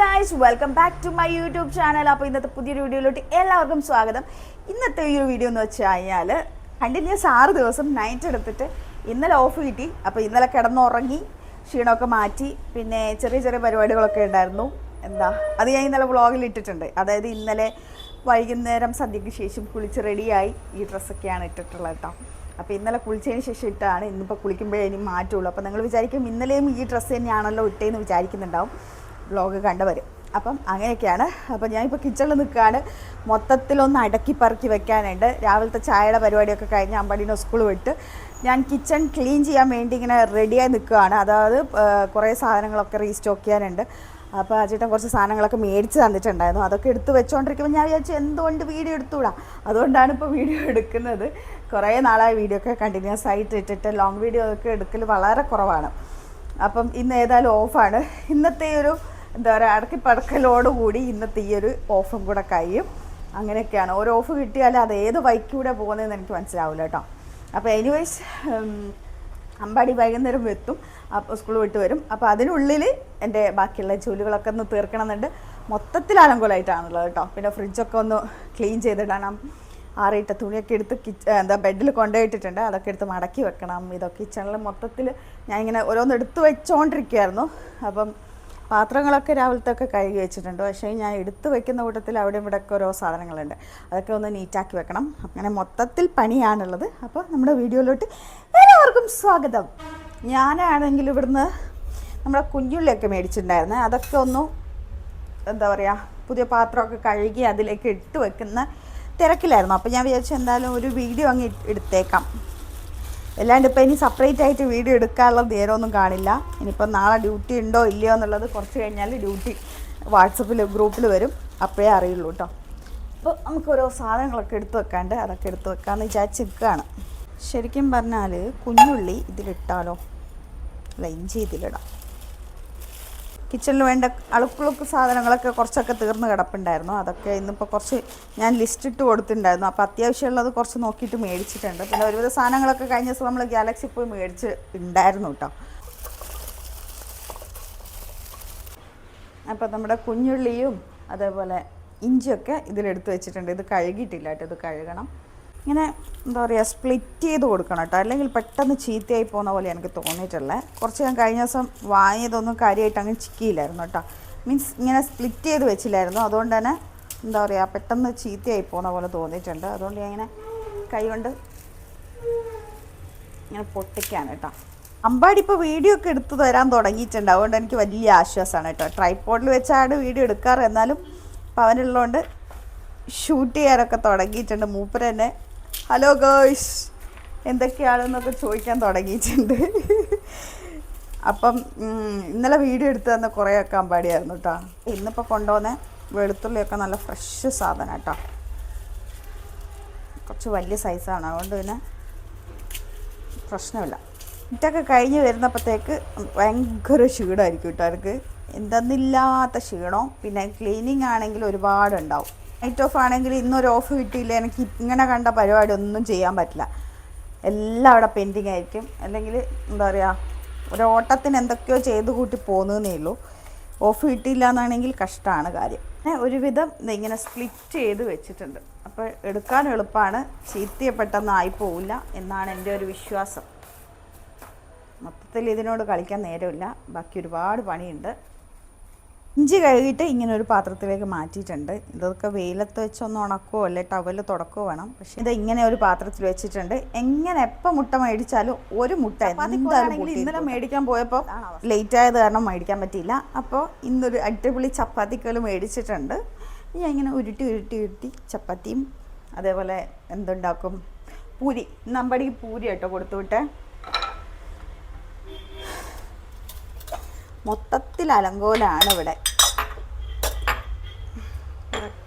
Guys welcome back to my YouTube channel അപ്പോൾ ഇന്നത്തെ പുതിയൊരു വീഡിയോയിലോട്ട് എല്ലാവർക്കും സ്വാഗതം. ഇന്നത്തെ ഈ ഒരു വീഡിയോ എന്ന് വെച്ച് കഴിഞ്ഞാൽ കണ്ടിന്യൂസ് ആറ് ദിവസം നൈറ്റ് എടുത്തിട്ട് ഇന്നലെ ഓഫ് കിട്ടി. അപ്പോൾ ഇന്നലെ കിടന്നുറങ്ങി ക്ഷീണമൊക്കെ മാറ്റി പിന്നെ ചെറിയ ചെറിയ പരിപാടികളൊക്കെ ഉണ്ടായിരുന്നു. എന്താ അത് ഞാൻ ഇന്നലെ വ്ളോഗിൽ ഇട്ടിട്ടുണ്ട്. അതായത് ഇന്നലെ വൈകുന്നേരം സന്ധ്യയ്ക്ക് ശേഷം കുളിച്ച് റെഡിയായി ഈ ഡ്രസ്സൊക്കെയാണ് ഇട്ടിട്ടുള്ളത് കേട്ടോ അപ്പോൾ ഇന്നലെ കുളിച്ചതിന് ശേഷം ഇട്ടാണ്. ഇന്നിപ്പോൾ കുളിക്കുമ്പോഴേ ഇനി മാറ്റുള്ളൂ അപ്പോൾ നിങ്ങൾ വിചാരിക്കും ഇന്നലെയും ഈ ഡ്രസ്സ് തന്നെയാണല്ലോ ഇട്ടേന്ന് വിചാരിക്കുന്നുണ്ടാവും. വ്ളോഗ് കണ്ടവർ അപ്പം അങ്ങനെയൊക്കെയാണ്. അപ്പം ഞാനിപ്പോൾ കിച്ചണിൽ നിൽക്കുകയാണ് മൊത്തത്തിലൊന്ന് അടക്കി പറക്കി വെക്കാനുണ്ട്. രാവിലത്തെ ചായയുടെ പരിപാടിയൊക്കെ കഴിഞ്ഞ് അമ്പടീനെ സ്കൂൾ വിട്ട് ഞാൻ കിച്ചൺ ക്ലീൻ ചെയ്യാൻ വേണ്ടി ഇങ്ങനെ റെഡിയായി നിൽക്കുകയാണ് അതായത് കുറേ സാധനങ്ങളൊക്കെ റീസ്റ്റോക്ക് ചെയ്യാനുണ്ട്. അപ്പോൾ അജേട്ടൻ കുറച്ച് സാധനങ്ങളൊക്കെ മേടിച്ച് തന്നിട്ടുണ്ടായിരുന്നു. അതൊക്കെ എടുത്ത് വെച്ചുകൊണ്ടിരിക്കുമ്പോൾ ഞാൻ വിചാരിച്ചു എന്തുകൊണ്ട് വീഡിയോ എടുത്തുകൂടാ അതുകൊണ്ടാണ് ഇപ്പോൾ വീഡിയോ എടുക്കുന്നത്. കുറേ നാളായി വീഡിയോ ഒക്കെ കണ്ടിന്യൂസ് ആയിട്ട് ഇട്ടിട്ട് ലോങ് വീഡിയോ ഒക്കെ എടുക്കൽ വളരെ കുറവാണ്. അപ്പം ഇന്ന് ഏതായാലും ഓഫാണ് ഇന്നത്തെ ഒരു എന്താ പറയുക അടക്കിപ്പടക്കലോടുകൂടി ഇന്നത്തെ ഈ ഒരു ഓഫും കൂടെ കഴിയും. അങ്ങനെയൊക്കെയാണ്. ഒരു ഓഫ് കിട്ടിയാൽ അത് ഏത് വൈക്കൂടെ പോകുന്നതെന്ന് എനിക്ക് മനസ്സിലാവില്ല കേട്ടോ. അപ്പോൾ എനിവേസ് അമ്പാടി വൈകുന്നേരം എത്തും. അപ്പോൾ സ്കൂൾ വിട്ട് വരും. അപ്പോൾ അതിനുള്ളിൽ എന്റെ ബാക്കിയുള്ള ജോലികളൊക്കെ ഒന്ന് തീർക്കണമെന്നുണ്ട്. മൊത്തത്തിൽ അലങ്കോലമായിട്ടാണുള്ളത് കേട്ടോ. പിന്നെ ഫ്രിഡ്ജൊക്കെ ഒന്ന് ക്ലീൻ ചെയ്തിടണം. ആറിയിട്ട തുണിയൊക്കെ എടുത്ത് കിച്ച എന്താ ബെഡിൽ കൊണ്ടുപോയിട്ടിട്ടുണ്ട്. അതൊക്കെ എടുത്ത് മടക്കി വെക്കണം. ഇതൊക്കെ കിച്ചണിൽ മൊത്തത്തിൽ ഞാൻ ഇങ്ങനെ ഓരോന്ന് എടുത്ത് വെച്ചുകൊണ്ടിരിക്കുകയായിരുന്നു അപ്പം പാത്രങ്ങളൊക്കെ രാവിലത്തൊക്കെ കഴുകി വെച്ചിട്ടുണ്ട്. പക്ഷേ ഞാൻ എടുത്തു വെക്കുന്ന കൂട്ടത്തിൽ അവിടെ ഇവിടെയൊക്കെ ഓരോ സാധനങ്ങളുണ്ട്. അതൊക്കെ ഒന്ന് നീറ്റാക്കി വെക്കണം. അങ്ങനെ മൊത്തത്തിൽ പണിയാണുള്ളത്. അപ്പോൾ നമ്മുടെ വീഡിയോയിലോട്ട് എല്ലാവർക്കും സ്വാഗതം. ഞാനാണെങ്കിൽ ഇവിടുന്ന് നമ്മുടെ കുഞ്ഞുള്ളിയൊക്കെ മേടിച്ചിട്ടുണ്ടായിരുന്നു. അതൊക്കെ ഒന്ന് എന്താ പറയുക പുതിയ പാത്രമൊക്കെ കഴുകി അതിലേക്ക് ഇട്ട് വെക്കുന്ന തിരക്കിലായിരുന്നു. അപ്പോൾ ഞാൻ വിചാരിച്ചു എന്തായാലും ഒരു വീഡിയോ അങ്ങ് എടുത്തേക്കാം. അല്ലാണ്ട് ഇപ്പോൾ ഇനി സെപ്പറേറ്റ് ആയിട്ട് വീഡിയോ എടുക്കാനുള്ള നേരമൊന്നും കാണില്ല. ഇനിയിപ്പോൾ നാളെ ഡ്യൂട്ടി ഉണ്ടോ ഇല്ലയോ എന്നുള്ളത് കുറച്ച് കഴിഞ്ഞാൽ ഡ്യൂട്ടി വാട്സപ്പിൽ ഗ്രൂപ്പിൽ വരും. അപ്പോഴേ അറിയുള്ളൂ കേട്ടോ അപ്പോൾ നമുക്ക് ഓരോ സാധനങ്ങളൊക്കെ എടുത്തു വെക്കാണ്ട് അതൊക്കെ എടുത്ത് വെക്കാമെന്ന് വിചാരിച്ച് നിൽക്കുകയാണ് ശരിക്കും പറഞ്ഞാൽ കുഞ്ഞുള്ളി ഇതിലിട്ടാലോ? അല്ല ഇഞ്ചി ഇതിലിടാം. കിച്ചണിൽ വേണ്ട അളുക്കുളുക്ക് സാധനങ്ങളൊക്കെ കുറച്ചൊക്കെ തീർന്ന് കിടപ്പുണ്ടായിരുന്നു. അതൊക്കെ ഇന്നിപ്പോൾ കുറച്ച് ഞാൻ ലിസ്റ്റ് ഇട്ട് കൊടുത്തിട്ടുണ്ടായിരുന്നു. അപ്പോൾ അത്യാവശ്യമുള്ളത് കുറച്ച് നോക്കിയിട്ട് മേടിച്ചിട്ടുണ്ട്. പിന്നെ ഒരുവിധ സാധനങ്ങളൊക്കെ കഴിഞ്ഞ ദിവസം നമ്മൾ ഗാലക്സി പോയി മേടിച്ച് ഉണ്ടായിരുന്നു കേട്ടോ അപ്പോൾ നമ്മുടെ കുഞ്ഞുള്ളിയും അതേപോലെ ഇഞ്ചിയൊക്കെ ഇതിലെടുത്ത് വെച്ചിട്ടുണ്ട്. ഇത് കഴുകിയിട്ടില്ല കേട്ടോ ഇത് കഴുകണം. ഇങ്ങനെ എന്താ പറയുക സ്പ്ലിറ്റ് ചെയ്ത് കൊടുക്കണം കേട്ടോ. അല്ലെങ്കിൽ പെട്ടെന്ന് ചീത്തയായി പോകുന്ന പോലെ എനിക്ക് തോന്നിയിട്ടുള്ളത് കുറച്ച് ഞാൻ കഴിഞ്ഞ ദിവസം വാങ്ങിയതൊന്നും കാര്യമായിട്ട് അങ്ങ് ചിക്കിയില്ലായിരുന്നു കേട്ടോ. മീൻസ് ഇങ്ങനെ സ്പ്ലിറ്റ് ചെയ്ത് വെച്ചില്ലായിരുന്നു. അതുകൊണ്ട് തന്നെ എന്താ പറയുക പെട്ടെന്ന് ചീത്തയായി പോകുന്ന പോലെ തോന്നിയിട്ടുണ്ട്. അതുകൊണ്ട് ഞാൻ ഇങ്ങനെ കൈ കൊണ്ട് ഇങ്ങനെ പൊട്ടിക്കാൻ കേട്ടോ. അമ്പാടി ഇപ്പോൾ വീഡിയോ ഒക്കെ എടുത്തു തരാൻ തുടങ്ങിയിട്ടുണ്ട്. അതുകൊണ്ട് എനിക്ക് വലിയ ആശ്വാസമാണ് കേട്ടോ. ട്രൈപ്പോഡിൽ വെച്ചാണ് വീഡിയോ എടുക്കാറ്. എന്നാലും അപ്പോൾ അവനുള്ളതുകൊണ്ട് ഷൂട്ട് ചെയ്യാനൊക്കെ തുടങ്ങിയിട്ടുണ്ട്. മൂപ്പർ തന്നെ ഹലോ ഗേഴ്സ് എന്തൊക്കെയാണെന്നൊക്കെ ചോദിക്കാൻ തുടങ്ങിയിട്ടുണ്ട്. അപ്പം ഇന്നലെ വീഡിയോ എടുത്ത് തന്ന കുറേയൊക്കെ അമ്പാടിയായിരുന്നു കേട്ടോ ഇന്നിപ്പോൾ കൊണ്ടുവന്ന വെളുത്തുള്ളിയൊക്കെ നല്ല ഫ്രഷ് സാധനം കേട്ടോ കുറച്ച് വലിയ സൈസാണ് അതുകൊണ്ട് പിന്നെ പ്രശ്നമില്ല. ഇതൊക്കെ കഴിഞ്ഞ് വരുന്നപ്പോഴത്തേക്ക് ഭയങ്കര ക്ഷീണമായിരിക്കും കേട്ടോ എനിക്ക് എന്തെന്നില്ലാത്ത ക്ഷീണം. പിന്നെ ക്ലീനിങ് ആണെങ്കിൽ ഒരുപാടുണ്ടാവും. നൈറ്റ് ഓഫ് ആണെങ്കിൽ ഇന്നൊരു ഓഫ് കിട്ടിയില്ല. എനിക്ക് ഇങ്ങനെ കണ്ട പരിപാടി ഒന്നും ചെയ്യാൻ പറ്റില്ല. എല്ലാം അവിടെ പെൻഡിങ് ആയിരിക്കും. അല്ലെങ്കിൽ എന്താ പറയുക ഒരു ഓട്ടത്തിന് എന്തൊക്കെയോ ചെയ്ത് കൂട്ടി പോകുന്നതേ ഉള്ളൂ. ഓഫ് കിട്ടിയില്ല എന്നാണെങ്കിൽ കഷ്ടമാണ് കാര്യം. ഒരുവിധം ഇങ്ങനെ സ്പ്ലിറ്റ് ചെയ്ത് വെച്ചിട്ടുണ്ട്. അപ്പോൾ എടുക്കാൻ എളുപ്പമാണ്. ചീത്തയെ പെട്ടെന്ന് ആയിപ്പോവില്ല എന്നാണ് എന്റെ ഒരു വിശ്വാസം. മൊത്തത്തിൽ ഇതിനോട് കളിക്കാൻ നേരമില്ല. ബാക്കി ഒരുപാട് പണിയുണ്ട്. ഇഞ്ചി കഴുകിയിട്ട് ഇങ്ങനെ ഒരു പാത്രത്തിലേക്ക് മാറ്റിയിട്ടുണ്ട്. ഇതൊക്കെ വെയിലത്ത് വെച്ചൊന്ന് ഉണക്കുവോ അല്ലെ ടവൽ തുടക്കുകയോ വേണം. പക്ഷേ ഇത് ഇങ്ങനെ ഒരു പാത്രത്തിൽ വെച്ചിട്ടുണ്ട്. എങ്ങനെ എപ്പോൾ മുട്ട മേടിച്ചാലും ഒരു മുട്ട എന്തായാലും ഇന്നലെ മേടിക്കാൻ പോയപ്പോൾ ലേറ്റ് ആയത് കാരണം മേടിക്കാൻ പറ്റിയില്ല. അപ്പോൾ ഇന്നൊരു അടിപൊളി ചപ്പാത്തിക്കൽ മേടിച്ചിട്ടുണ്ട്. ഇനി ഇങ്ങനെ ഉരുട്ടി ഉരുട്ടി ഉരുട്ടി ചപ്പാത്തിയും അതേപോലെ എന്തുണ്ടാക്കും പൂരി. നമ്പടി പൂരി കേട്ടോ കൊടുത്തു വിട്ടേ. മൊത്തത്തിൽ അലങ്കോലാണ് ഇവിടെ.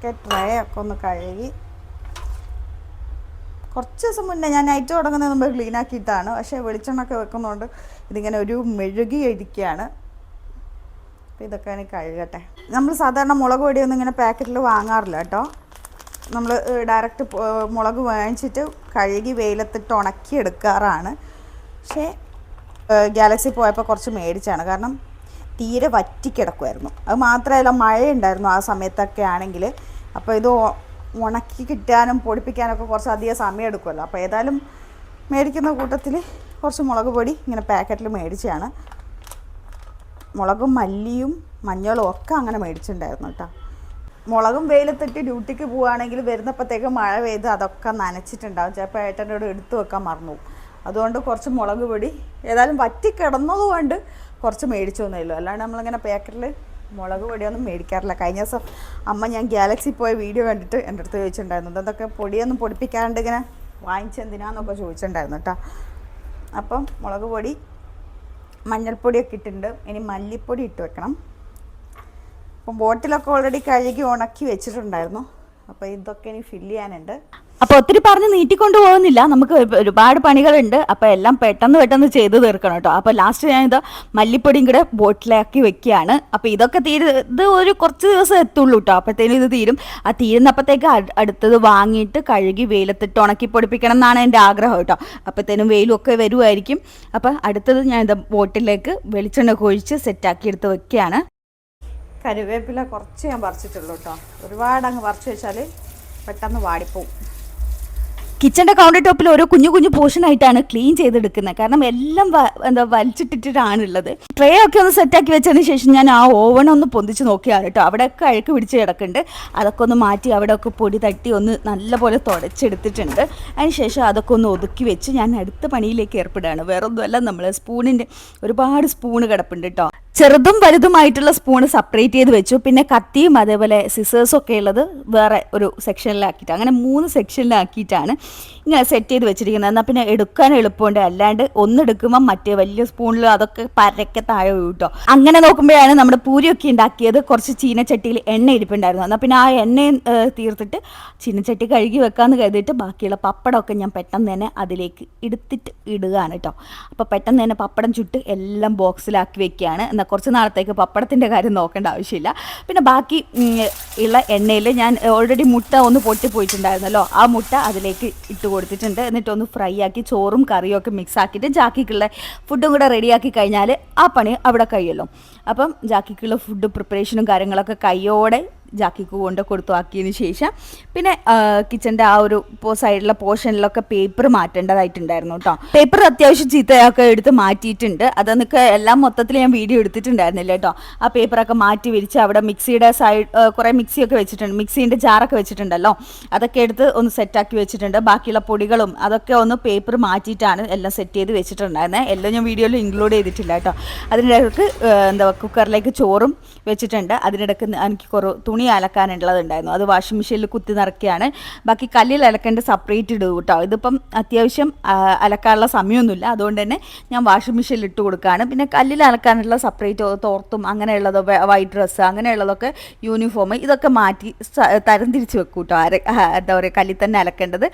ഇതൊക്കെ ട്രേ ഒക്കെ ഒന്ന് കഴുകി. കുറച്ച് ദിവസം മുന്നേ ഞാൻ നൈറ്റ് തുടങ്ങുന്നതിന് മുമ്പ് ക്ലീൻ ആക്കിയിട്ടാണ്. പക്ഷേ വെളിച്ചെണ്ണൊക്കെ വെക്കുന്നതുകൊണ്ട് ഇതിങ്ങനെ ഒരു മെഴുകി ഇരിക്കുകയാണ് അപ്പോൾ ഇതൊക്കെ എനിക്ക് കഴുകട്ടെ. നമ്മൾ സാധാരണ മുളക് പൊടിയൊന്നും ഇങ്ങനെ പാക്കറ്റിൽ വാങ്ങാറില്ല കേട്ടോ. നമ്മൾ ഡയറക്റ്റ് മുളക് വാങ്ങിച്ചിട്ട് കഴുകി വെയിലത്തിട്ട് ഉണക്കി എടുക്കാറാണ് പക്ഷേ ഗാലക്സി പോയപ്പോൾ കുറച്ച് മേടിച്ചാണ്. കാരണം തീരെ വറ്റിക്കിടക്കുമായിരുന്നു അത് മാത്രമല്ല മഴയുണ്ടായിരുന്നു ആ സമയത്തൊക്കെ ആണെങ്കിൽ അപ്പോൾ ഇത് ഉണക്കി കിട്ടാനും പൊടിപ്പിക്കാനൊക്കെ കുറച്ച് അധികം സമയം എടുക്കുമല്ലോ അപ്പോൾ ഏതായാലും മേടിക്കുന്ന കൂട്ടത്തിൽ കുറച്ച് മുളക് പൊടി ഇങ്ങനെ പാക്കറ്റിൽ മേടിച്ചതാണ്. മുളകും മല്ലിയും മഞ്ഞളും ഒക്കെ അങ്ങനെ മേടിച്ചിട്ടുണ്ടായിരുന്നു കേട്ടോ. മുളകും വെയിലത്തിട്ട് ഡ്യൂട്ടിക്ക് പോവുകയാണെങ്കിൽ വരുന്നപ്പോഴത്തേക്ക് മഴ പെയ്ത് അതൊക്കെ നനച്ചിട്ടുണ്ടാവും. ചിലപ്പോൾ ഏട്ടന്റെ കൂടെ എടുത്തു വെക്കാൻ മറന്നു അതുകൊണ്ട് കുറച്ച് മുളക് പൊടി ഏതായാലും വറ്റി കിടന്നതുകൊണ്ട് കുറച്ച് മേടിച്ചു മേടിച്ചൊന്നുമില്ല അല്ലാണ്ട് നമ്മളിങ്ങനെ പാക്കറ്റിൽ മുളക് പൊടിയൊന്നും മേടിക്കാറില്ല. കഴിഞ്ഞ ദിവസം അമ്മ ഞാൻ ഗാലക്സി പോയ വീഡിയോ കണ്ടിട്ട് എന്റെ അടുത്ത് ചോദിച്ചിട്ടുണ്ടായിരുന്നു. ഇതൊക്കെ പൊടിയൊന്നും പൊടിപ്പിക്കാണ്ട് ഇങ്ങനെ? വാങ്ങിച്ചെന്തിനാന്നൊക്കെ ചോദിച്ചിട്ടുണ്ടായിരുന്നു കേട്ടോ അപ്പം മുളക് പൊടി മഞ്ഞൾപ്പൊടിയൊക്കെ ഇട്ടിട്ടുണ്ട്. ഇനി മല്ലിപ്പൊടി ഇട്ട് വെക്കണം. അപ്പം ബോട്ടിലൊക്കെ ഓൾറെഡി കഴുകി ഉണക്കി വെച്ചിട്ടുണ്ടായിരുന്നു. അപ്പോൾ ഇതൊക്കെ ഇനി ഫില്ല് ചെയ്യാനുണ്ട്. അപ്പൊ ഒത്തിരി പറഞ്ഞ് നീട്ടിക്കൊണ്ട് പോകുന്നില്ല. നമുക്ക് ഒരു- ഒരുപാട് പണികളുണ്ട്. അപ്പൊ എല്ലാം പെട്ടെന്ന് പെട്ടെന്ന് ചെയ്ത് തീർക്കണം കേട്ടോ. അപ്പൊ ലാസ്റ്റ് ഞാൻ ഇത് മല്ലിപ്പൊടിയും കൂടെ ബോട്ടിലാക്കി വെക്കുകയാണ്. അപ്പൊ ഇതൊക്കെ തീര് ഇത് ഒരു കുറച്ച് ദിവസം എത്തുള്ളൂ കേട്ടോ അപ്പത്തേനും ഇത് തീരും. ആ തീരുന്നപ്പോഴത്തേക്ക് അടുത്തത് വാങ്ങിയിട്ട് കഴുകി വെയിലത്തിട്ട് ഉണക്കി പൊടിപ്പിക്കണം എന്നാണ് എന്റെ ആഗ്രഹം കേട്ടോ അപ്പത്തേനും വെയിലും വരുമായിരിക്കും അപ്പൊ അടുത്തത് ഞാൻ ഇത് ബോട്ടിലേക്ക് വെളിച്ചെണ്ണ ഒഴിച്ച് സെറ്റാക്കി എടുത്ത് വെക്കുകയാണ്. കരുവേപ്പില കുറച്ച് ഞാൻ പറിച്ചിട്ടുള്ളൂ കേട്ടോ ഒരുപാട് അങ്ങ് പറിച്ചു വെച്ചാൽ പെട്ടെന്ന് വാടിപ്പോവും. കിച്ചന്റെ കൗണ്ടർ ടോപ്പിൽ ഓരോ കുഞ്ഞു കുഞ്ഞു പോർഷൻ ആയിട്ടാണ് ക്ലീൻ ചെയ്തെടുക്കുന്നത്. കാരണം എല്ലാം എന്താ വലിച്ചിട്ടിട്ടാണ് ഉള്ളത് ട്രേ ഒക്കെ ഒന്ന് സെറ്റാക്കി വെച്ചതിന് ശേഷം ഞാൻ ആ ഓവൺ ഒന്ന് പൊന്തിച്ച് നോക്കിയാണ് കേട്ടോ. അവിടെയൊക്കെ അഴുക്ക് പിടിച്ച് കിടക്കുന്നുണ്ട്. അതൊക്കെ ഒന്ന് മാറ്റി അവിടെയൊക്കെ പൊടി തട്ടി ഒന്ന് നല്ലപോലെ തുടച്ചെടുത്തിട്ടുണ്ട്. അതിനുശേഷം അതൊക്കെ ഒന്ന് ഒതുക്കി വെച്ച് ഞാൻ അടുത്ത പണിയിലേക്ക് ഏർപ്പെടുകയാണ്. വേറെ ഒന്നുമല്ല നമ്മൾ സ്പൂണിന്റെ ഒരുപാട് സ്പൂണ് കിടപ്പുണ്ട് കേട്ടോ. ചെറുതും വലുതുമായിട്ടുള്ള സ്പൂൺ സെപ്പറേറ്റ് ചെയ്ത് വെച്ചു. പിന്നെ കത്തിയും അതേപോലെ സിസേഴ്സും ഒക്കെ ഉള്ളത് വേറെ ഒരു സെക്ഷനിലാക്കിയിട്ട് അങ്ങനെ മൂന്ന് സെക്ഷനിലാക്കിയിട്ടാണ് ഇങ്ങനെ സെറ്റ് ചെയ്ത് വെച്ചിരിക്കുന്നത്. എന്നാൽ പിന്നെ എടുക്കാൻ എളുപ്പമുണ്ട്. അല്ലാണ്ട് ഒന്നെടുക്കുമ്പോൾ മറ്റേ വലിയ സ്പൂണിൽ അതൊക്കെ പരക്കെ താഴെ വീട്ടോ അങ്ങനെ നോക്കുമ്പോഴാണ് നമ്മുടെ പൂരിയൊക്കെ ഉണ്ടാക്കിയത്. കുറച്ച് ചീനച്ചട്ടിയിൽ എണ്ണ ഇരിപ്പുണ്ടായിരുന്നു. എന്നാൽ പിന്നെ ആ എണ്ണയും തീർത്തിട്ട് ചീനച്ചട്ടി കഴുകി വെക്കാമെന്ന് കരുതിയിട്ട് ബാക്കിയുള്ള പപ്പടമൊക്കെ ഞാൻ പെട്ടെന്ന് തന്നെ അതിലേക്ക് എടുത്തിട്ട് ഇടുകയാണ് കേട്ടോ അപ്പോൾ പെട്ടെന്ന് തന്നെ പപ്പടം ചുട്ട് എല്ലാം ബോക്സിലാക്കി വെക്കുകയാണ്. എന്നാൽ കുറച്ച് നാളത്തേക്ക് പപ്പടത്തിന്റെ കാര്യം നോക്കേണ്ട ആവശ്യമില്ല. പിന്നെ ബാക്കി ഉള്ള എണ്ണയിൽ ഞാൻ ഓൾറെഡി മുട്ട ഒന്ന് പൊട്ടിപ്പോയിട്ടുണ്ടായിരുന്നല്ലോ ആ മുട്ട അതിലേക്ക് ഇട്ട് കൊടുത്തിട്ടുണ്ട്. എന്നിട്ടൊന്ന് ഫ്രൈ ആക്കി ചോറും കറിയും ഒക്കെ മിക്സ് ആക്കിയിട്ട് ജാക്കിക്കുള്ള ഫുഡും കൂടെ റെഡിയാക്കി കഴിഞ്ഞാൽ ആ പണി അവിടെ കഴിയല്ലോ. അപ്പം ജാക്കിക്കുള്ള ഫുഡ് പ്രിപ്പറേഷനും കാര്യങ്ങളൊക്കെ കയ്യോടെ ജാക്കിക്ക് കൊണ്ട് കൊടുത്തു ആക്കിയതിന് ശേഷം പിന്നെ കിച്ചന്റെ ആ ഒരു സൈഡിലെ പോർഷനിലൊക്കെ പേപ്പർ മാറ്റേണ്ടതായിട്ടുണ്ടായിരുന്നു കേട്ടോ. പേപ്പർ അത്യാവശ്യം ചീത്തയൊക്കെ എടുത്ത് മാറ്റിയിട്ടുണ്ട്. അതൊക്കെ എല്ലാം മൊത്തത്തിൽ ഞാൻ വീഡിയോ എടുത്തിട്ടുണ്ടായിരുന്നില്ല കേട്ടോ. ആ പേപ്പറൊക്കെ മാറ്റി വിരിച്ച് അവിടെ മിക്സിയുടെ സൈഡ് കുറേ മിക്സിയൊക്കെ വെച്ചിട്ടുണ്ട്. മിക്സീന്റെ ജാറൊക്കെ വെച്ചിട്ടുണ്ടല്ലോ. അതൊക്കെ എടുത്ത് ഒന്ന് സെറ്റാക്കി വെച്ചിട്ടുണ്ട്. ബാക്കിയുള്ള പൊടികളും അതൊക്കെ ഒന്ന് പേപ്പർ മാറ്റിയിട്ടാണ് എല്ലാം സെറ്റ് ചെയ്ത് വെച്ചിട്ടുണ്ടായിരുന്നത് എല്ലാം ഞാൻ വീഡിയോയിൽ ഇൻക്ലൂഡ് ചെയ്തിട്ടില്ല കേട്ടോ. അതിനിടയ്ക്ക് എന്താ കുക്കറിലേക്ക് ചോറും വെച്ചിട്ടുണ്ട്. അതിനിടയ്ക്ക് എനിക്ക് കുറേ തുണി അലക്കാനുള്ളതുണ്ടായിരുന്നു അത് വാഷിംഗ് മെഷീനിൽ കുത്തി നിറക്കുകയാണ് ബാക്കി കല്ലിൽ അലക്കേണ്ട സെപ്പറേറ്റ് ഇടും കേട്ടോ ഇതിപ്പം അത്യാവശ്യം അലക്കാനുള്ള സമയമൊന്നുമില്ല. അതുകൊണ്ട് തന്നെ ഞാൻ വാഷിംഗ് മെഷീനിൽ ഇട്ട് കൊടുക്കുകയാണ്. പിന്നെ കല്ലിൽ അലക്കാനുള്ള സെപ്പറേറ്റ് തോർത്തും അങ്ങനെയുള്ളത് വൈറ്റ് ഡ്രസ്സ് അങ്ങനെയുള്ളതൊക്കെ യൂണിഫോം ഇതൊക്കെ മാറ്റി തരം തരംതിരിച്ച് വെക്കും കേട്ടോ അര എന്താ പറയുക കല്ലിൽ തന്നെ അലക്കേണ്ടത്.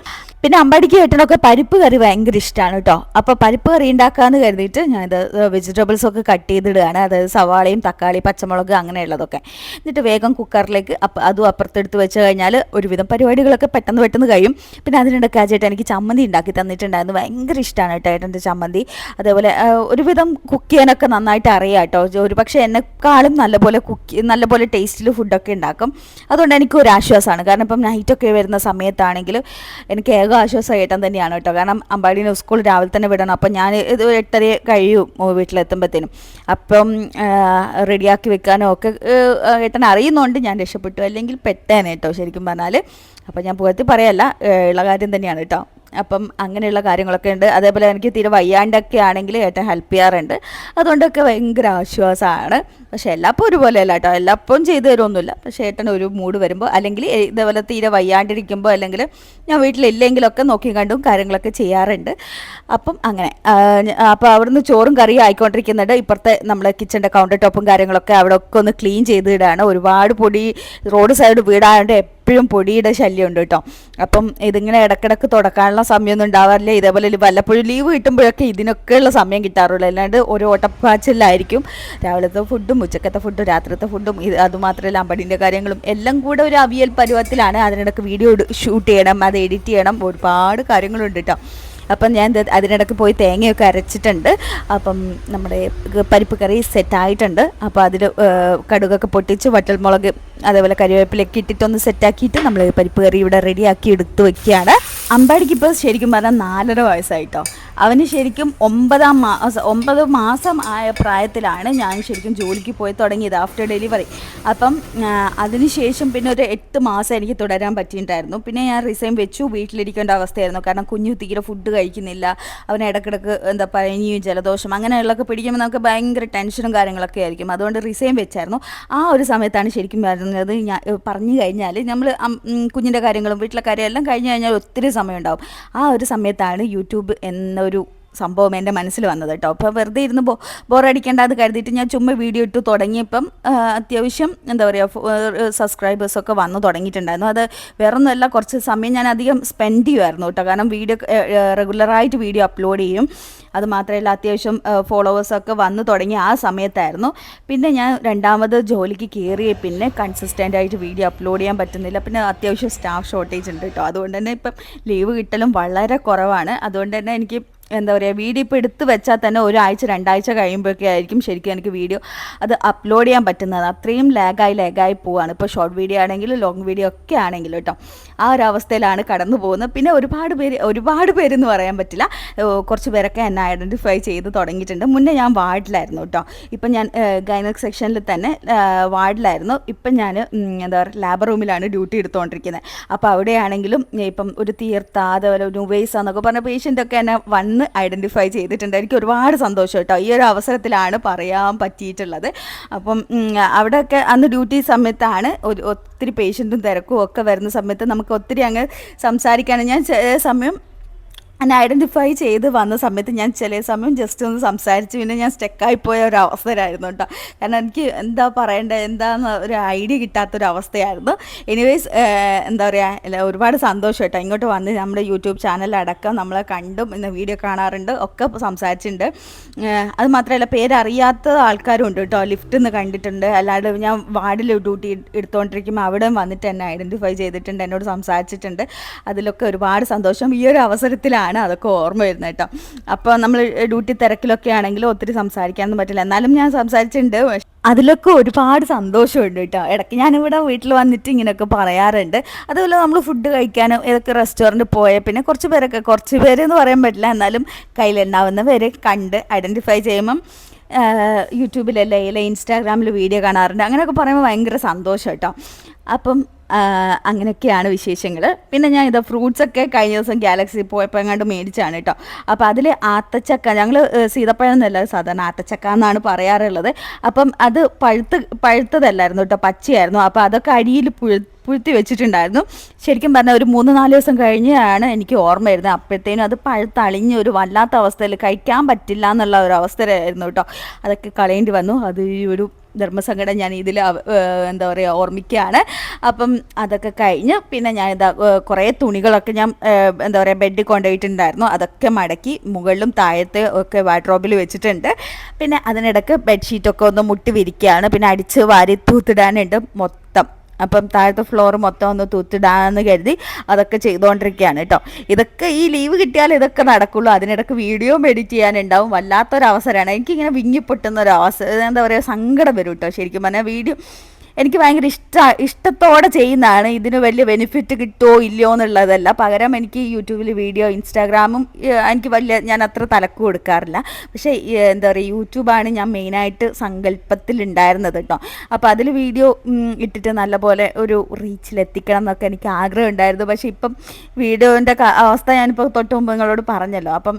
പിന്നെ അമ്പടിക്ക് ഏട്ടനൊക്കെ പരിപ്പ് കറി ഭയങ്കര ഇഷ്ടമാണ് കേട്ടോ അപ്പോൾ പരിപ്പ് കറി ഉണ്ടാക്കാമെന്ന് കരുതിയിട്ട് ഞാനിത് വെജിറ്റബിൾസ് ഒക്കെ കട്ട് ചെയ്തിടുകയാണ്. അതായത് സവാളയും തക്കാളി പച്ചമുളക് അങ്ങനെയുള്ളതൊക്കെ. എന്നിട്ട് വേഗം കുക്കറിലേക്ക് അപ്പം അതും അപ്പുറത്തെടുത്ത് വെച്ച് കഴിഞ്ഞാൽ ഒരുവിധം പരിപാടികളൊക്കെ പെട്ടെന്ന് പെട്ടെന്ന് കഴിയും. പിന്നെ അതിനിടയ്ക്ക് ആ ചേട്ടൻ എനിക്ക് ചമ്മന്തി ഉണ്ടാക്കി തന്നിട്ടുണ്ടായിരുന്നു. ഭയങ്കര ഇഷ്ടമാണ് കേട്ടോ ഏട്ടന്റെ ചമ്മന്തി. അതേപോലെ ഒരുവിധം കുക്ക് ചെയ്യാനൊക്കെ നന്നായിട്ട് അറിയാം കേട്ടോ. ഒരു പക്ഷേ എന്നെക്കാളും നല്ലപോലെ കുക്ക് നല്ലപോലെ ടേസ്റ്റിൽ ഫുഡൊക്കെ ഉണ്ടാക്കും. അതുകൊണ്ട് എനിക്ക് ഒരു ആശ്വാസമാണ്. കാരണം ഇപ്പം നൈറ്റൊക്കെ വരുന്ന സമയത്താണെങ്കിൽ എനിക്ക് ഏക ആശ്വാസം ഏട്ടൻ തന്നെയാണ് കേട്ടോ. കാരണം അമ്പാടിനെ സ്കൂൾ രാവിലെ തന്നെ വിടണം. അപ്പം ഞാൻ ഇത് എട്ടര കഴിയും വീട്ടിലെത്തുമ്പോഴത്തേനും അപ്പം റെഡിയാക്കി വെക്കാനോ ഒക്കെ ഏട്ടൻ അറിയുന്നതുകൊണ്ട് ഞാൻ രക്ഷപ്പെട്ടു അല്ലെങ്കിൽ പെട്ടേനെ കേട്ടോ ശരിക്കും പറഞ്ഞാൽ അപ്പം ഞാൻ പുകഴ്ത്തി പറയല്ല ഉള്ള കാര്യം തന്നെയാണ് കേട്ടോ അപ്പം അങ്ങനെയുള്ള കാര്യങ്ങളൊക്കെ ഉണ്ട്. അതേപോലെ എനിക്ക് തീരെ വയ്യാണ്ടൊക്കെ ആണെങ്കിൽ ഏട്ടൻ ഹെൽപ്പ് ചെയ്യാറുണ്ട്. അതുകൊണ്ടൊക്കെ ഭയങ്കര ആശ്വാസമാണ്. പക്ഷേ എല്ലാപ്പം ഒരുപോലെ അല്ല കേട്ടോ. എല്ലാപ്പം ചെയ്തു തരുമൊന്നുമില്ല പക്ഷേ ഏട്ടൻ ഒരു മൂഡ് വരുമ്പോൾ അല്ലെങ്കിൽ ഇതേപോലെ തീരെ വയ്യാണ്ടിരിക്കുമ്പോൾ അല്ലെങ്കിൽ ഞാൻ വീട്ടിലില്ലെങ്കിലൊക്കെ നോക്കി കണ്ടും കാര്യങ്ങളൊക്കെ ചെയ്യാറുണ്ട്. അപ്പം അങ്ങനെ അപ്പോൾ അവിടുന്ന് ചോറും കറിയും ആയിക്കൊണ്ടിരിക്കുന്നുണ്ട്. ഇപ്പുറത്തെ നമ്മളെ കിച്ചന്റെ കൗണ്ടർ ടോപ്പും കാര്യങ്ങളൊക്കെ അവിടെ ഒക്കെ ഒന്ന് ക്ലീൻ ചെയ്തിടാണ്. ഒരുപാട് പൊടി റോഡ് സൈഡ് വീടായതുകൊണ്ട് എപ്പോഴും പൊടിയുടെ ശല്യം ഉണ്ട് കേട്ടോ. അപ്പം ഇതിങ്ങനെ ഇടക്കിടക്ക് തുടക്കാനുള്ള സമയമൊന്നും ഉണ്ടാവാറില്ല. ഇതേപോലെ വല്ലപ്പോഴും ലീവ് കിട്ടുമ്പോഴൊക്കെ ഇതിനൊക്കെയുള്ള സമയം കിട്ടാറുള്ളൂ. അല്ലാണ്ട് ഒരു ഓട്ടപ്പാച്ചിലായിരിക്കും. രാവിലത്തെ ഫുഡും ഉച്ചക്കത്തെ ഫുഡും രാത്രിത്തെ ഫുഡും ഇത് അതുമാത്രമല്ല അമ്പടിന്റെ കാര്യങ്ങളും എല്ലാം കൂടെ ഒരു അവിയൽ പരുവത്തിലാണ് അതിനിടയ്ക്ക് വീഡിയോ ഷൂട്ട് ചെയ്യണം അത് എഡിറ്റ് ചെയ്യണം. ഒരുപാട് കാര്യങ്ങളുണ്ട് കേട്ടോ. അപ്പം ഞാൻ അതിനിടയ്ക്ക് പോയി തേങ്ങയൊക്കെ അരച്ചിട്ടുണ്ട്. അപ്പം നമ്മുടെ പരിപ്പ് കറി സെറ്റായിട്ടുണ്ട് അപ്പോൾ അതിൽ കടുകൊക്കെ പൊട്ടിച്ച് വട്ടൽമുളക് അതേപോലെ കരിവേപ്പിലൊക്കെ ഇട്ടിട്ടൊന്ന് സെറ്റാക്കിയിട്ട് നമ്മൾ പരിപ്പ് കറി ഇവിടെ റെഡിയാക്കി എടുത്ത് വെക്കുകയാണ്. അമ്പാടിക്ക് ഇപ്പോൾ ശരിക്കും പറഞ്ഞാൽ നാലര വയസ്സായിട്ടോ. അവന് ശരിക്കും ഒമ്പതാം മാസം ഒമ്പത് മാസം ആയ പ്രായത്തിലാണ് ഞാൻ ശരിക്കും ജോലിക്ക് പോയി തുടങ്ങിയത് ആഫ്റ്റർ ഡെലിവറി അപ്പം അതിനുശേഷം പിന്നെ ഒരു എട്ട് മാസം എനിക്ക് തുടരാൻ പറ്റിയിട്ടുണ്ടായിരുന്നു. പിന്നെ ഞാൻ റിസൈൻ വെച്ചു. വീട്ടിലിരിക്കേണ്ട അവസ്ഥയായിരുന്നു. കാരണം കുഞ്ഞു തീരെ ഫുഡ് കഴിക്കുന്നില്ല. അവന് ഇടക്കിടക്ക് എന്താ പനിയും ജലദോഷം അങ്ങനെയുള്ളതൊക്കെ പിടിക്കുമ്പോൾ നമുക്ക് ഭയങ്കര ടെൻഷനും കാര്യങ്ങളൊക്കെ ആയിരിക്കും. അതുകൊണ്ട് റിസൈൻ വെച്ചായിരുന്നു. ആ ഒരു സമയത്താണ് ശരിക്കും പറയുന്നത് ഞാൻ പറഞ്ഞു കഴിഞ്ഞാൽ നമ്മൾ കുഞ്ഞിന്റെ കാര്യങ്ങളും വീട്ടിലെ കാര്യം എല്ലാം കഴിഞ്ഞ് കഴിഞ്ഞാൽ ഒത്തിരി സമയം ഉണ്ടാവും ആ ഒരു സമയത്താണ് യൂട്യൂബ് എന്നൊരു സംഭവം എന്റെ മനസ്സിൽ വന്നത് കേട്ടോ. അപ്പോൾ വെറുതെ ഇരുന്ന് ബോ ബോറടിക്കേണ്ട അത് കരുതിയിട്ട് ഞാൻ ചുമ്മാ വീഡിയോ ഇട്ട് തുടങ്ങിയപ്പം അത്യാവശ്യം എന്താ പറയുക സബ്സ്ക്രൈബേഴ്സൊക്കെ വന്നു തുടങ്ങിയിട്ടുണ്ടായിരുന്നു. അത് വേറൊന്നുമല്ല കുറച്ച് സമയം ഞാൻ അധികം സ്പെൻഡ് ചെയ്യുമായിരുന്നു കേട്ടോ. കാരണം വീഡിയോ റെഗുലറായിട്ട് വീഡിയോ അപ്ലോഡ് ചെയ്യും. അത് മാത്രമല്ല അത്യാവശ്യം ഫോളോവേഴ്സൊക്കെ വന്നു തുടങ്ങി ആ സമയത്തായിരുന്നു. പിന്നെ ഞാൻ രണ്ടാമത് ജോലിക്ക് കയറിയ പിന്നെ കൺസിസ്റ്റന്റ് ആയിട്ട് വീഡിയോ അപ്ലോഡ് ചെയ്യാൻ പറ്റുന്നില്ല. പിന്നെ അത്യാവശ്യം സ്റ്റാഫ് ഷോർട്ടേജ് ഉണ്ട് കേട്ടോ. അതുകൊണ്ട് തന്നെ ഇപ്പം ലീവ് കിട്ടലും വളരെ കുറവാണ്. അതുകൊണ്ട് തന്നെ എനിക്ക് എന്താ പറയുക വീഡിയോ ഇപ്പോൾ എടുത്ത് വെച്ചാൽ തന്നെ ഒരാഴ്ച രണ്ടാഴ്ച കഴിയുമ്പോഴൊക്കെ ആയിരിക്കും ശരിക്കും എനിക്ക് വീഡിയോ അത് അപ്ലോഡ് ചെയ്യാൻ പറ്റുന്നത്. അത്രയും ലാഗായി ലാഗായി പോവാണ്. ഇപ്പോൾ ഷോർട്ട് വീഡിയോ ആണെങ്കിലും ലോങ് വീഡിയോ ഒക്കെ ആണെങ്കിലും കേട്ടോ. ആ ഒരു അവസ്ഥയിലാണ് കടന്നു പോകുന്നത്. പിന്നെ ഒരുപാട് പേര് ഒരുപാട് പേരെന്ന് പറയാൻ പറ്റില്ല. കുറച്ച് പേരൊക്കെ എന്നെ ഐഡന്റിഫൈ ചെയ്ത് തുടങ്ങിയിട്ടുണ്ട്. മുന്നേ ഞാൻ വാർഡിലായിരുന്നു കേട്ടോ. ഇപ്പം ഞാൻ ഗൈനക് സെക്ഷനിൽ തന്നെ വാർഡിലായിരുന്നു. ഇപ്പം ഞാൻ എന്താ പറയുക ലാബ് റൂമിലാണ് ഡ്യൂട്ടി എടുത്തുകൊണ്ടിരിക്കുന്നത് അപ്പോൾ അവിടെയാണെങ്കിലും ഇപ്പം ഒരു തീർത്ത അതേപോലെ നുവേസ എന്നൊക്കെ പറഞ്ഞ പേഷ്യന്റൊക്കെ എന്നെ വന്ന് ഐഡന്റിഫൈ ചെയ്തിട്ടുണ്ട്. എനിക്ക് ഒരുപാട് സന്തോഷം കേട്ടോ. ഈ ഒരു അവസരത്തിലാണ് പറയാൻ പറ്റിയിട്ടുള്ളത്. അപ്പം അവിടെയൊക്കെ അന്ന് ഡ്യൂട്ടി സമയത്താണ് ഒരു ഒത്തിരി പേഷ്യന്റും തിരക്കും ഒക്കെ വരുന്ന സമയത്ത് നമുക്ക് ഒത്തിരി അങ്ങ് സംസാരിക്കാനും ഞാൻ സമയം എന്നെ ഐഡന്റിഫൈ ചെയ്ത് വന്ന സമയത്ത് ഞാൻ ചില സമയം ജസ്റ്റ് ഒന്ന് സംസാരിച്ച് പിന്നെ ഞാൻ സ്റ്റെക്കായി പോയ ഒരു അവസരമായിരുന്നു കേട്ടോ. കാരണം എനിക്ക് എന്താ പറയേണ്ടത് എന്താന്ന് ഒരു ഐഡിയ കിട്ടാത്തൊരു അവസ്ഥയായിരുന്നു. എനിവേസ് എന്താ പറയുക ഒരുപാട് സന്തോഷം കേട്ടോ. ഇങ്ങോട്ട് വന്ന് നമ്മുടെ യൂട്യൂബ് ചാനലടക്കം നമ്മളെ കണ്ടും ഇന്ന് വീഡിയോ കാണാറുണ്ട് ഒക്കെ സംസാരിച്ചിട്ടുണ്ട്. അത് മാത്രമല്ല പേരറിയാത്ത ആൾക്കാരും ഉണ്ട് കേട്ടോ. ലിഫ്റ്റ് നിന്ന് കണ്ടിട്ടുണ്ട്. അല്ലാണ്ട് ഞാൻ വാർഡിൽ ഡ്യൂട്ടി എടുത്തുകൊണ്ടിരിക്കുമ്പോൾ അവിടെ വന്നിട്ട് എന്നെ ഐഡന്റിഫൈ ചെയ്തിട്ടുണ്ട് എന്നോട് സംസാരിച്ചിട്ടുണ്ട്. അതിലൊക്കെ ഒരുപാട് സന്തോഷം. ഈ ഒരു അവസരത്തിലാണ് അതൊക്കെ ഓർമ്മ വരുന്നത് കേട്ടോ. അപ്പോൾ നമ്മൾ ഡ്യൂട്ടി തിരക്കിലൊക്കെ ആണെങ്കിലും ഒത്തിരി സംസാരിക്കാനൊന്നും പറ്റില്ല. എന്നാലും ഞാൻ സംസാരിച്ചിട്ടുണ്ട്. അതിലൊക്കെ ഒരുപാട് സന്തോഷമുണ്ട് കേട്ടോ. ഇടയ്ക്ക് ഞാനിവിടെ വീട്ടിൽ വന്നിട്ട് ഇങ്ങനെയൊക്കെ പറയാറുണ്ട്. അതുപോലെ നമ്മൾ ഫുഡ് കഴിക്കാനും ഏതൊക്കെ റെസ്റ്റോറന്റ് പോയ പിന്നെ കുറച്ച് പേരൊക്കെ കുറച്ച് പേര് എന്ന് പറയാൻ പറ്റില്ല. എന്നാലും കയ്യിലുണ്ടാവുന്ന പേര് കണ്ട് ഐഡന്റിഫൈ ചെയ്യുമ്പം യൂട്യൂബിലല്ലേ ഇല്ല ഇൻസ്റ്റാഗ്രാമിൽ വീഡിയോ കാണാറുണ്ട്. അങ്ങനെയൊക്കെ പറയുമ്പോൾ ഭയങ്കര സന്തോഷം കേട്ടോ. അപ്പം അങ്ങനെയൊക്കെയാണ് വിശേഷങ്ങൾ പിന്നെ ഞാൻ ഇത് ഫ്രൂട്ട്സ് ഒക്കെ കഴിഞ്ഞ ദിവസം ഗാലക്സി പോയപ്പോൾ എങ്ങാണ്ട് മേടിച്ചാണ് കേട്ടോ. അപ്പോൾ അതിൽ ആത്തച്ചക്ക ഞങ്ങൾ സീതപ്പഴം എന്നല്ല സാധാരണ ആത്തച്ചക്ക എന്നാണ് പറയാറുള്ളത്. അപ്പം അത് പഴുത്ത് പഴുത്തതല്ലായിരുന്നു കേട്ടോ പച്ചയായിരുന്നു. അപ്പോൾ അതൊക്കെ അടിയിൽ പുഴു പുഴുത്തി വെച്ചിട്ടുണ്ടായിരുന്നു. ശരിക്കും പറഞ്ഞാൽ ഒരു മൂന്ന് നാല് ദിവസം കഴിഞ്ഞാണ് എനിക്ക് ഓർമ്മ വരുന്നത്. അപ്പോഴത്തേനും അത് പഴുത്തളിഞ്ഞ് ഒരു വല്ലാത്ത അവസ്ഥയിൽ കഴിക്കാൻ പറ്റില്ല എന്നുള്ള ഒരു അവസ്ഥയായിരുന്നു കേട്ടോ. അതൊക്കെ കളയേണ്ടി വന്നു. അത് ഈ ഒരു ധർമ്മസങ്കടം ഞാൻ ഇതിൽ എന്താ പറയുക ഓർമ്മിക്കുകയാണ്. അപ്പം അതൊക്കെ കഴിഞ്ഞ് പിന്നെ ഞാൻ ഇതാ കുറേ തുണികളൊക്കെ ഞാൻ എന്താ പറയുക ബെഡിൽ കൊണ്ടുപോയിട്ടുണ്ടായിരുന്നു. അതൊക്കെ മടക്കി മുകളിലും താഴത്തെ ഒക്കെ വാർഡ്രോബിൽ വെച്ചിട്ടുണ്ട്. പിന്നെ അതിനിടയ്ക്ക് ബെഡ്ഷീറ്റൊക്കെ ഒന്ന് മുട്ടി വിരിക്കുകയാണ്. പിന്നെ അടിച്ച് വാരി തൂത്തിടാനുണ്ട് മൊത്തം. അപ്പം താഴത്തെ ഫ്ലോർ മൊത്തം ഒന്ന് തൂത്തിടാന്ന് കരുതി അതൊക്കെ ചെയ്തുകൊണ്ടിരിക്കുകയാണ് കേട്ടോ ഇതൊക്കെ ഈ ലീവ് കിട്ടിയാൽ ഇതൊക്കെ നടക്കുള്ളൂ. അതിനിടയ്ക്ക് വീഡിയോ എഡിറ്റ് ചെയ്യാനുണ്ടാവും. വല്ലാത്തൊരു അവസരമാണ് എനിക്കിങ്ങനെ വിങ്ങിപ്പൊട്ടുന്ന ഒരു അവസരം എന്താ പറയുക സങ്കടം വരും കേട്ടോ ശരിക്കും പറഞ്ഞാൽ വീഡിയോ എനിക്ക് ഭയങ്കര ഇഷ്ട ഇഷ്ടത്തോടെ ചെയ്യുന്നതാണ്. ഇതിന് വലിയ ബെനിഫിറ്റ് കിട്ടുമോ ഇല്ലയോ എന്നുള്ളതല്ല. പകരം എനിക്ക് യൂട്യൂബിൽ വീഡിയോ ഇൻസ്റ്റാഗ്രാമും എനിക്ക് വലിയ ഞാൻ അത്ര തലക്ക് കൊടുക്കാറില്ല. പക്ഷേ എന്താ പറയുക യൂട്യൂബാണ് ഞാൻ മെയിനായിട്ട് സങ്കല്പത്തിൽ ഉണ്ടായിരുന്നത് കേട്ടോ. അപ്പോൾ അതിൽ വീഡിയോ ഇട്ടിട്ട് നല്ലപോലെ ഒരു റീച്ചിലെത്തിക്കണം എന്നൊക്കെ എനിക്ക് ആഗ്രഹം ഉണ്ടായിരുന്നു. പക്ഷേ ഇപ്പം വീഡിയോന്റെ അവസ്ഥ ഞാനിപ്പോൾ തൊട്ട് മുമ്പ് നിങ്ങളോട് പറഞ്ഞല്ലോ. അപ്പം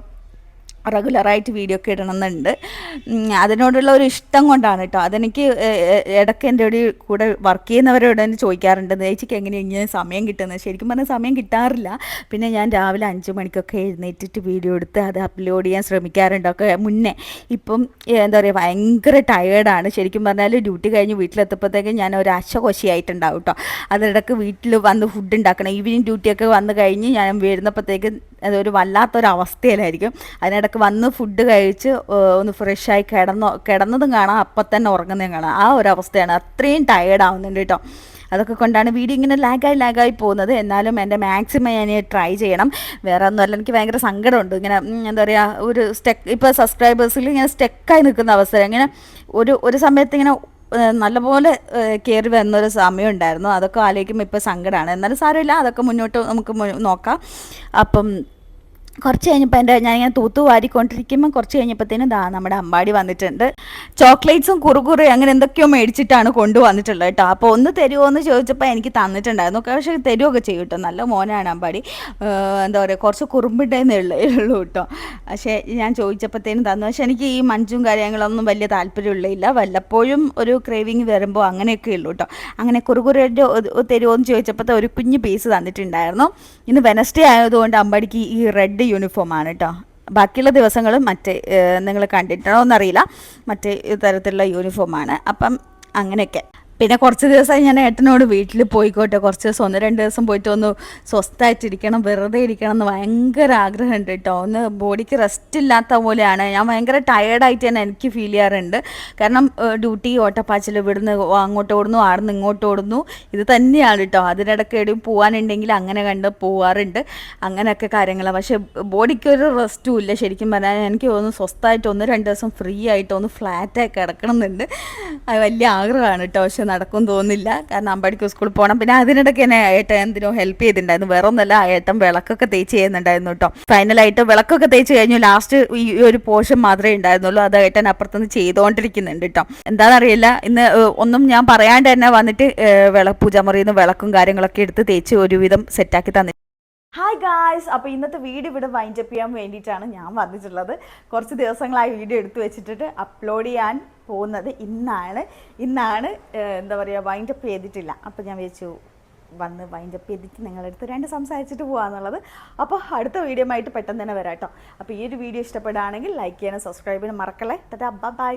റെഗുലറായിട്ട് വീഡിയോ ഒക്കെ ഇടണമെന്നുണ്ട്. അതിനോടുള്ള ഒരു ഇഷ്ടം കൊണ്ടാണ് കേട്ടോ അതെനിക്ക് ഇടയ്ക്ക് എന്റെ ഒരു കൂടെ വർക്ക് ചെയ്യുന്നവരോട് തന്നെ ചോദിക്കാറുണ്ട്. ചേച്ചിക്ക് എങ്ങനെയാണ് ഇങ്ങനെ സമയം കിട്ടുന്നത്? ശരിക്കും പറഞ്ഞാൽ സമയം കിട്ടാറില്ല. പിന്നെ ഞാൻ രാവിലെ അഞ്ച് മണിക്കൊക്കെ എഴുന്നേറ്റിട്ട് വീഡിയോ എടുത്ത് അത് അപ്ലോഡ് ചെയ്യാൻ ശ്രമിക്കാറുണ്ടൊക്കെ മുന്നേ. ഇപ്പം എന്താ പറയുക ഭയങ്കര ടയേർഡാണ് ശരിക്കും പറഞ്ഞാൽ ഡ്യൂട്ടി കഴിഞ്ഞ് വീട്ടിലെത്തപ്പോഴത്തേക്കും ഞാൻ ഒരു അശകോശിയായിട്ടുണ്ടാവും കേട്ടോ അതിനിടയ്ക്ക് വീട്ടിൽ വന്ന് ഫുഡ് ഉണ്ടാക്കണം ഈവനിങ് ഡ്യൂട്ടിയൊക്കെ വന്ന് കഴിഞ്ഞ് ഞാൻ വരുന്നപ്പോഴത്തേക്ക് അതൊരു വല്ലാത്തൊരു അവസ്ഥയിലായിരിക്കും അതിനിടയ്ക്ക് വന്ന് ഫുഡ് കഴിച്ച് ഒന്ന് ഫ്രഷായി കിടന്നോ കിടന്നതും കാണാം. അപ്പം തന്നെ ഉറങ്ങുന്നതും കാണാം. ആ ഒരു അവസ്ഥയാണ്. അത്രയും ടയേർഡ് ആവുന്നുണ്ട് കേട്ടോ. അതൊക്കെ കൊണ്ടാണ് വീഡിയോ ഇങ്ങനെ ലാഗായി ലാഗായി പോകുന്നത്. എന്നാലും എന്റെ മാക്സിമം ഞാൻ ട്രൈ ചെയ്യണം. വേറെ ഒന്നുമല്ല എനിക്ക് ഭയങ്കര സങ്കടമുണ്ട്. ഇങ്ങനെ എന്താ പറയുക ഒരു സ്റ്റെക്ക് ഇപ്പോൾ സബ്സ്ക്രൈബേഴ്സിൽ ഇങ്ങനെ സ്റ്റെക്കായി നിൽക്കുന്ന അവസരം ഇങ്ങനെ ഒരു ഒരു സമയത്ത് ഇങ്ങനെ നല്ലപോലെ കയറി വരുന്നൊരു സമയം ഉണ്ടായിരുന്നു. അതൊക്കെ ആലോചിക്കുമ്പോൾ ഇപ്പോൾ സങ്കടമാണ് എന്നാലും സാരമില്ല. അതൊക്കെ മുന്നോട്ട് നമുക്ക് നോക്കാം. അപ്പം കുറച്ച് കഴിഞ്ഞപ്പോൾ എന്റെ ഞാനിങ്ങനെ തൂത്തു വാരിക്കൊണ്ടിരിക്കുമ്പോൾ കുറച്ച് കഴിഞ്ഞപ്പോഴത്തേനും ദാ നമ്മുടെ അമ്പാടി വന്നിട്ടുണ്ട്. ചോക്ലേറ്റ്സും കുറുകുറു അങ്ങനെ എന്തൊക്കെയോ മേടിച്ചിട്ടാണ് കൊണ്ടുവന്നിട്ടുള്ളത് കേട്ടോ. അപ്പോൾ ഒന്ന് തരുമോ എന്ന് ചോദിച്ചപ്പോൾ എനിക്ക് തന്നിട്ടുണ്ടായിരുന്നു. പക്ഷേ തരുമൊക്കെ ചെയ്യും കേട്ടോ. നല്ല മോനാണ് അമ്പാടി. എന്താ പറയുക കുറച്ച് കുറുമ്പിട്ടേന്നേ ഉള്ളൂ കേട്ടോ. പക്ഷേ ഞാൻ ചോദിച്ചപ്പോഴത്തേനും തന്നു. പക്ഷേ എനിക്ക് ഈ മഞ്ചും കാര്യങ്ങളൊന്നും വലിയ താല്പര്യമുള്ളില്ല വല്ലപ്പോഴും ഒരു ക്രേവിങ് വരുമ്പോൾ അങ്ങനെയൊക്കെ ഉള്ളൂ കേട്ടോ. അങ്ങനെ കുറുകുറിയുടെ തരുമോ എന്ന് ചോദിച്ചപ്പോഴത്തെ ഒരു കുഞ്ഞ് പീസ് തന്നിട്ടുണ്ടായിരുന്നു. ഇന്ന് വെനസ്ഡേ ആയതുകൊണ്ട് അമ്പാടിക്ക് ഈ റെഡ് യൂണിഫോമാണ് കേട്ടോ ബാക്കിയുള്ള ദിവസങ്ങളും മറ്റേ നിങ്ങൾ കണ്ടിട്ടുണ്ടോ എന്നറിയില്ല. മറ്റേ തരത്തിലുള്ള യൂണിഫോമാണ് അപ്പം അങ്ങനെയൊക്കെ. പിന്നെ കുറച്ച് ദിവസമായി ഞാൻ ഏട്ടനോട് വീട്ടിൽ പോയിക്കോട്ടെ. കുറച്ച് ദിവസം ഒന്ന് രണ്ട് ദിവസം പോയിട്ട് ഒന്ന് സ്വസ്ഥമായിട്ടിരിക്കണം വെറുതെ ഇരിക്കണം എന്ന് ഭയങ്കര ആഗ്രഹമുണ്ട് കേട്ടോ ഒന്ന് ബോഡിക്ക് റെസ്റ്റ് ഇല്ലാത്ത പോലെയാണ്. ഞാൻ ഭയങ്കര ടയേർഡായിട്ട് തന്നെ എനിക്ക് ഫീൽ ചെയ്യാറുണ്ട്. കാരണം ഡ്യൂട്ടി ഓട്ടപ്പാച്ചിൽ ഇവിടുന്ന് അങ്ങോട്ട് ഓടുന്നു ആടുന്ന് ഇങ്ങോട്ട് ഓടുന്നു. ഇത് തന്നെയാണ് കേട്ടോ അതിനിടയ്ക്ക് എവിടെയും പോകാനുണ്ടെങ്കിൽ അങ്ങനെ കണ്ട് പോവാറുണ്ട്. അങ്ങനെയൊക്കെ കാര്യങ്ങളാണ് പക്ഷേ ബോഡിക്ക് ഒരു റെസ്റ്റും ഇല്ല. ശരിക്കും പറഞ്ഞാൽ എനിക്ക് ഒന്ന് സ്വസ്ഥമായിട്ട് ഒന്ന് രണ്ട് ദിവസം ഫ്രീ ആയിട്ട് ഒന്ന് ഫ്ലാറ്റായി കിടക്കണം എന്നുണ്ട്. അത് വലിയ ആഗ്രഹമാണ് കേട്ടോ പക്ഷെ നടക്കും തോന്നില്ല കാരണം അമ്പാടിക്കും സ്കൂളിൽ പോകണം പിന്നെ അതിനിടയ്ക്ക് എന്നെ ഏട്ടൻ എന്തിനോ ഹെൽപ്പ് ചെയ്തിട്ടുണ്ടായിരുന്നു. വേറെ ഒന്നല്ല ഏട്ടൻ വിളക്കൊക്കെ തേച്ച് ചെയ്യുന്നുണ്ടായിരുന്നു കേട്ടോ ഫൈനലായിട്ട് വിളക്കൊക്കെ തേച്ച് കഴിഞ്ഞു. ലാസ്റ്റ് ഈ ഒരു പോർഷൻ മാത്രമേ ഉണ്ടായിരുന്നുള്ളൂ. അത് ഏട്ടൻ അപ്പുറത്തുനിന്ന് ചെയ്തുകൊണ്ടിരിക്കുന്നുണ്ട് കേട്ടോ എന്താണെന്നറിയില്ല. ഇന്ന് ഒന്നും ഞാൻ പറയാണ്ട് തന്നെ വന്നിട്ട് വിള വിളക്കും കാര്യങ്ങളൊക്കെ എടുത്ത് തേച്ച് ഒരുവിധം സെറ്റാക്കി തന്നിട്ട് ഹായ് ഗായ്സ് അപ്പോൾ ഇന്നത്തെ വീഡിയോ ഇവിടെ വൈൻഡപ്പ് ചെയ്യാൻ വേണ്ടിയിട്ടാണ് ഞാൻ വന്നിട്ടുള്ളത്. കുറച്ച് ദിവസങ്ങളായി വീഡിയോ എടുത്തു വെച്ചിട്ട് അപ്ലോഡ് ചെയ്യാൻ പോകുന്നത്. ഇന്നാണ് ഇന്നാണ് എന്താ പറയുക വൈൻഡ് അപ്പ് ചെയ്തിട്ടില്ല. അപ്പോൾ ഞാൻ വിചാരിച്ചു വന്ന് വൈൻഡ് അപ്പ് ചെയ്തിട്ട് നിങ്ങളെടുത്ത് രണ്ട് സംസാരിച്ചിട്ട് പോകാമെന്നുള്ളത് അപ്പോൾ അടുത്ത വീഡിയോ ആയിട്ട് പെട്ടെന്ന് തന്നെ വരാം കേട്ടോ അപ്പോൾ ഈ ഒരു വീഡിയോ ഇഷ്ടപ്പെടുകയാണെങ്കിൽ ലൈക്ക് ചെയ്യാനും സബ്സ്ക്രൈബ് ചെയ്യാനും മറക്കല്ലേ? ബൈ